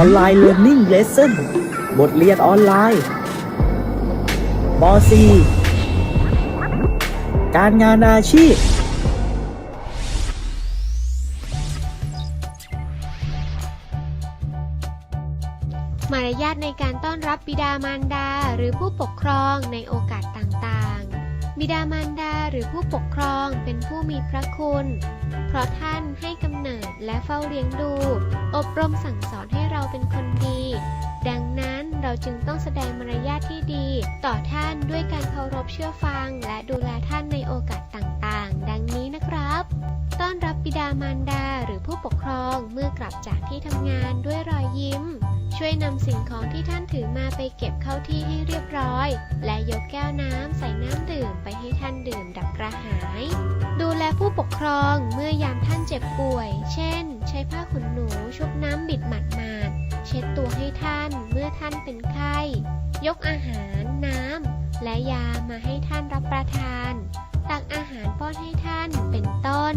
อนไลน์เรียนนิ่งเลสเซ่นบทเรียนออนไลน์ป .4 การงานอาชีพ มารยาทในการต้อนรับบิดามารดาหรือผู้ปกครองในโอกาสต่างๆ บิดามารดาหรือผู้ปกครองเป็นผู้มีพระคุณ เพราะท่านให้กำเนิด และเฝ้าเลี้ยงดู อบรมสั่งสอนให้เราเป็นคนดี ดังนั้นเราจึงต้องแสดงมารยาทที่ดี ต่อท่านด้วยการเคารพเชื่อฟัง และดูแลท่านในโอกาสต่างๆ ดังนี้นะครับ ต้อนรับบิดามารดาหรือผู้ปกครองเมื่อกลับจากที่ทำงานด้วยรอยยิ้ม ช่วยนำสิ่งของที่ท่านถือมาไปเก็บเข้าที่ให้เรียบร้อย และยกแก้วน้ำใส่น้ำ ผู้ปกครองเมื่อยามท่านเจ็บป่วย เช่น ใช้ผ้าขนหนูชุบน้ำบิดหมาดเช็ดตัวให้ท่านเมื่อท่านเป็นไข้ ยกอาหารน้ำและยามาให้ท่านรับประทาน ตักอาหารป้อนให้ท่านเป็นต้น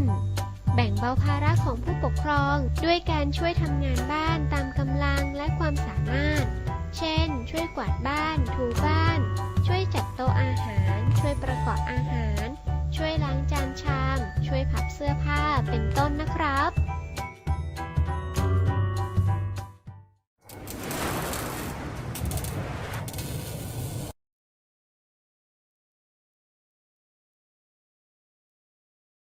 แบ่งเบาภาระของผู้ปกครองด้วยการช่วยทำงานบ้านตามกำลังและความสามารถ เช่น ช่วยกวาดบ้าน ถูบ้าน ช่วย ช่วยพับเสื้อผ้าเป็นต้นนะครับ